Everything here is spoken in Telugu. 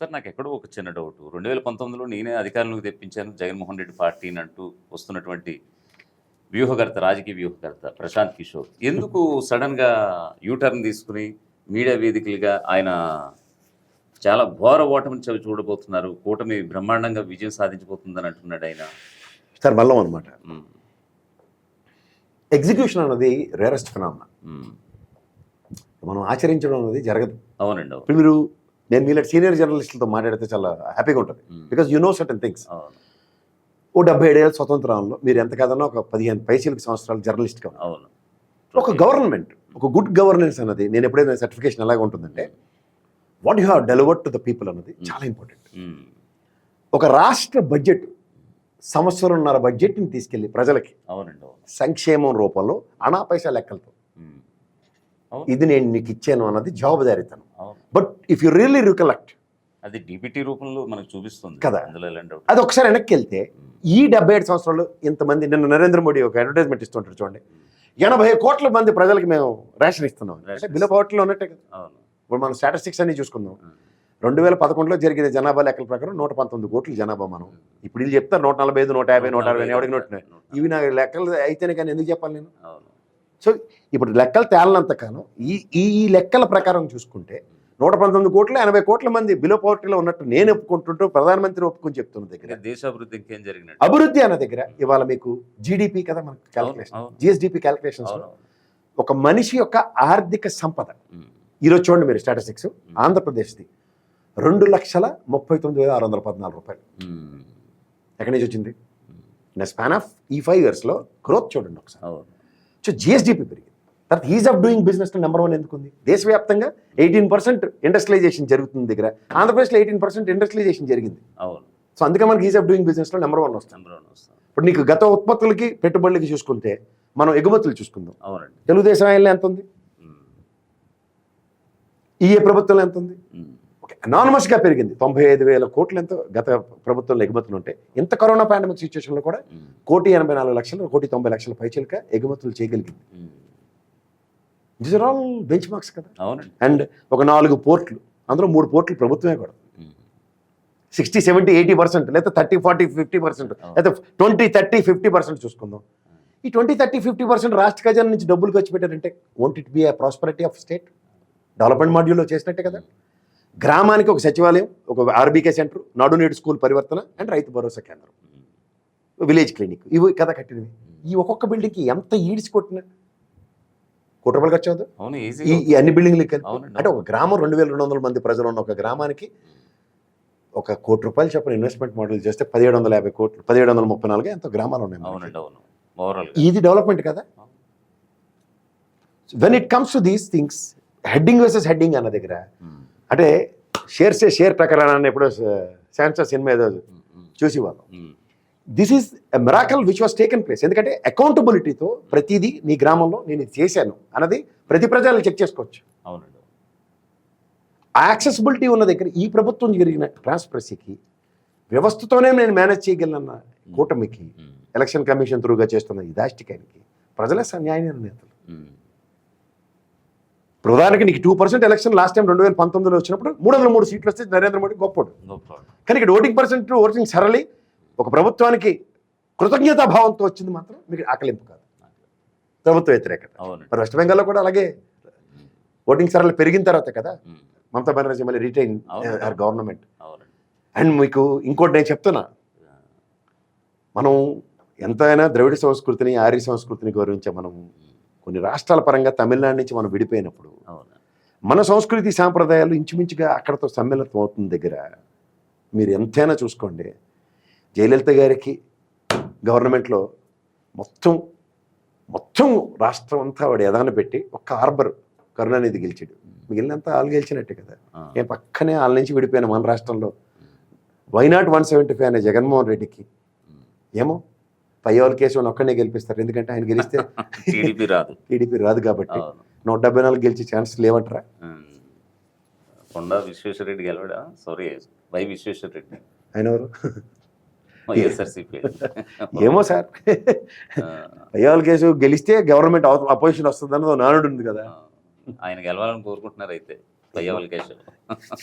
సార్ నాకు ఎక్కడో ఒక చిన్న డౌట్. రెండు వేల పంతొమ్మిదిలో నేనే అధికారంలోకి తెప్పించాను. జగన్మోహన్ రెడ్డి పార్టీని అంటూ వస్తున్నటువంటి వ్యూహకర్త రాజకీయ వ్యూహకర్త ప్రశాంత్ కిషోర్. ఎందుకు సడన్గా యూటర్న్ తీసుకుని మీడియా వేదికలుగా ఆయన చాలా ఘోర ఓటమిని చవి చూడబోతున్నారు. కూటమి బ్రహ్మాండంగా విజయం సాధించబోతుందని అంటున్నాడు ఆయన. సార్ బల్లం అనమాట ఎగ్జిక్యూషన్ అన్నది రేరెస్ట్ ఫినామినా. ఉమ్. మనం ఆచరించడం అనేది జరగదు. అవునండి మీరు నేను మీలాంటి సీనియర్ జర్నలిస్టులతో మాట్లాడితే చాలా హ్యాపీగా ఉంటుంది. Because you know certain things ఓ డెబ్బై ఏడేళ్ళ స్వతంత్రంలో మీరు ఎంత కాదన్నా ఒక పదిహేను పైసలకు సంవత్సరాలు జర్నలిస్ట్గా. అవును. ఒక గవర్నమెంట్ ఒక గుడ్ గవర్నెన్స్ అన్నది నేను ఎప్పుడైనా సర్టిఫికేషన్ ఎలాగ ఉంటుందంటే what you have delivered to the people అన్నది చాలా ఇంపార్టెంట్ ఒక రాష్ట్ర బడ్జెట్ సంవత్సరంన్నర బడ్జెట్ని తీసుకెళ్ళి ప్రజలకి అవునండి అవును. సంక్షేమం రూపంలో అనా పైసా లెక్కలతో ఇది నేను నీకు ఇచ్చాను అన్నది జవాబుదారీతనం. But if you really recollect అది డిబిటీ రూపంలో మనకు చూపిస్తుంది. కదా. అది ఒకసారి వెనక్కి వెళ్తే ఉమ్, ఈ డెబ్బై ఏడు సంవత్సరాలు ఇంతమంది నిన్న నరేంద్ర మోడీ ఒక అడ్వర్టైజ్మెంట్ ఇస్తుంటారు చూడండి. ఎనభై కోట్ల మంది ప్రజలకి మేము రేషన్ ఇస్తున్నాం. అంటే బిలో పవర్టీలో ఉన్నట్టే కదా. ఇప్పుడు మనం స్టాటిస్టిక్స్ అన్ని చూసుకుందాం. ఉమ్, రెండు వేల పదకొండులో జరిగిన జనాభా లెక్కల ప్రకారం నూట పంతొమ్మిది కోట్ల జనాభా మనం. ఇప్పుడు వీళ్ళు చెప్తారు నూట నలభై ఐదు నూట యాభై నూట అరవై ఎవరికి నూట ఇవి నాకు లెక్కలు అయితేనే కానీ ఎందుకు చెప్పాలి నేను? సో ఇప్పుడు లెక్కలు తేలనంత కాలం ఈ ఈ ఈ లెక్కల ప్రకారం చూసుకుంటే నూట పంతొమ్మిది కోట్ల ఎనభై కోట్ల మంది బిలో పవర్టీలో ఉన్నట్టు నేను ఒప్పుకుంటుంటూ ప్రధానమంత్రి ఒప్పుకొని చెప్తున్న దగ్గర. ఇంకేం జరిగినట్టు? అభివృద్ధి అన్న దగ్గర ఇవాళ మీకు జీడిపి కదా మనకు క్యాలిక్యులేషన్. జిఎస్డిపి క్యాలిక్యులేషన్స్ అవును ఒక మనిషి యొక్క ఆర్థిక సంపద. ఈరోజు చూడండి మీరు స్టాటిస్టిక్స్ ఆంధ్రప్రదేశ్ది రెండు లక్షల ముప్పై తొమ్మిది వేల ఆరు వందల పద్నాలుగు రూపాయలు. ఎక్కడి నుంచి వచ్చింది? ఇన్ స్పాన్ ఆఫ్ ఈ ఫైవ్ ఇయర్స్లో గ్రోత్ చూడండి ఒకసారి. సో జిఎస్డిపి పెరిగింది. తర్వాత ease of doing business number one ఎందుకు ఉంది దేశవ్యాప్తంగా ఎయిటీన్ పర్సెంట్ ఇండస్ట్రియలైజేషన్ జరుగుతుంది దగ్గర. ఆంధ్రప్రదేశ్లో ఎయిటీన్ పర్సెంట్ ఇండస్ట్రియలైజేషన్ జరిగింది. అవును. సో అందుకే మనకి ఈజ్ ఆఫ్ డూయింగ్ బిజినెస్లో నెంబర్ వన్ వస్తుంది. నెంబర్ వన్ వస్తాం ఇప్పుడు నీకు గత ఉత్పత్తులకి పెట్టుబడులకి చూసుకుంటే మనం ఎగుమతులు చూసుకుందాం. అవునండి. తెలుగుదేశం ఆయనలో ఎంత ఉంది? ఈ ప్రభుత్వంలో ఎంత ఉంది? అనానమస్గా పెరిగింది. తొంభై ఐదు వేల కోట్లు ఎంతో గత ప్రభుత్వంలో ఎగుమతులు ఉంటాయి ఇంత కరోనా పాండమిక్ సిచ్యువేషన్లో కూడా కోటి ఎనభై నాలుగు లక్షలు కోటి తొంభై లక్షల పైచలక ఎగుమతులు చేయగలిగింది. This are all benchmarks కదా. అవునండి అండ్ ఒక నాలుగు పోర్ట్లు అందులో మూడు పోర్ట్లు ప్రభుత్వమే కూడా. సిక్స్టీ సెవెంటీ ఎయిటీ పర్సెంట్ లేదా థర్టీ ఫార్టీ ఫిఫ్టీ పర్సెంట్ లేదా ట్వంటీ థర్టీ ఫిఫ్టీ పర్సెంట్ చూసుకుందాం. ఈ ట్వంటీ థర్టీ ఫిఫ్టీ పర్సెంట్ రాష్ట్ర ఖజానా నుంచి డబ్బులు ఖర్చు పెట్టారంటే won't it be a prosperity of state development మాడ్యూల్లో చేసినట్టే కదా. గ్రామానికి ఒక సచివాలయం ఒక ఆర్బీకే సెంటర్ నాడు నేడు స్కూల్ పరివర్తన అండ్ రైతు భరోసా కేంద్రం. విలేజ్ క్లినిక్ ఇవి కదా కట్టినవి. ఈ ఒక్కొక్క బిల్డింగ్కి ఎంత ఈడ్చి కొట్టినా కోటి రూపాయలు ఖర్చు అవుతుంది అవును ఈ ఈజీ ఈ అన్ని బిల్డింగ్లు అంటే ఒక గ్రామం రెండు వేల రెండు వందల మంది ప్రజలు ఉన్న ఒక గ్రామానికి ఒక కోటి రూపాయలు చెప్పిన ఇన్వెస్ట్మెంట్ మోడల్ చేస్తే పదిహేడు వందల యాభై కోట్లు పదిహేడు వందల ముప్పై నాలుగు ఎంతో గ్రామాలు ఉన్నాయి ఇది డెవలప్మెంట్ కదా? When it comes to these things heading versus heading అన్న దగ్గర అంటే షేర్సే షేర్ ప్రకరణ ఎప్పుడో శాంసా సినిమా ఏదో చూసి వాళ్ళం this is a miracle which was taken place ఎందుకంటే అకౌంటబిలిటీతో ప్రతిదీ నీ గ్రామంలో నేను చేశాను అన్నది ప్రతి ప్రజలు చెక్ చేసుకోవచ్చు. అవునండి. ఆ యాక్సెసిబిలిటీ ఉన్న దగ్గర ఈ ప్రభుత్వం జరిగిన ట్రాన్స్పరసీకి వ్యవస్థతోనే నేను మేనేజ్ చేయగలనన్న కూటమికి ఉమ్, ఎలక్షన్ కమిషన్ త్రూగా చేస్తున్న ఈ దాష్టికానికి ప్రజలే న్యాయ నేతలు. ఉమ్, ప్రధానికి నీకు two percent election last time రెండు వేల పంతొమ్మిదిలో వచ్చినప్పుడు మూడు వందల మూడు సీట్లు వస్తే నరేంద్ర మోడీ గొప్పడు గొప్ప కానీ ఇక్కడ ఓటింగ్ పర్సెంట్ ఓటింగ్ సరళి ఒక ప్రభుత్వానికి కృతజ్ఞతా భావంతో వచ్చింది మాత్రం మీకు ఆకలింపు కాదు. ప్రభుత్వ వ్యతిరేకత. మరి వెస్ట్ బెంగాల్లో కూడా అలాగే ఓటింగ్ సరళి పెరిగిన తర్వాత కదా మమతా బెనర్జీ మళ్ళీ రిటైన్. గవర్నమెంట్ అండ్ మీకు ఇంకోటి నేను చెప్తున్నా. మనం ఎంతైనా ద్రవిడ సంస్కృతిని ఆర్య సంస్కృతిని గౌరవించే మనం కొన్ని రాష్ట్రాల పరంగా తమిళనాడు నుంచి మనం విడిపోయినప్పుడు మన సంస్కృతి సాంప్రదాయాలు ఇంచుమించుగా అక్కడతో సమ్మిళితం అవుతుంది దగ్గర మీరు ఎంతైనా చూసుకోండి. జయలలిత గారికి గవర్నమెంట్లో మొత్తం మొత్తం రాష్ట్రం అంతా వాడు ఎదాన పెట్టి ఒక్క హార్బర్ కరుణానిధి గెలిచాడు. మిగిలినంతా వాళ్ళు గెలిచినట్టే కదా. నేను పక్కనే వాళ్ళ నుంచి విడిపోయిన మన రాష్ట్రంలో వైనాట్ వన్ సెవెంటీ ఫైవ్ అనే జగన్మోహన్ రెడ్డికి. ఏమో పయ్యవాళ్ళ కేసు ఒక్కనే గెలిపిస్తారు. ఎందుకంటే ఆయన గెలిస్తే టీడీపీ రాదు. టీడీపీ రాదు కాబట్టి నూట డెబ్బై నాలుగు గెలిచే ఛాన్స్ లేవంటారా. కొండా విశ్వేశ్వరరెడ్డి గెలవడా? సారీ వై విశ్వేశ్వరరెడ్డి ఆయన ఎవరు? ఏమో సార్ అయ్యాల కేసు గెలిస్తే గవర్నమెంట్ అపోజిషన్ వస్తుంది అన్నది నానుడు ఉంది కదా. ఆయన గెలవాలని కోరుకుంటున్నారు అయితే పయ్యవల్ కేశవ్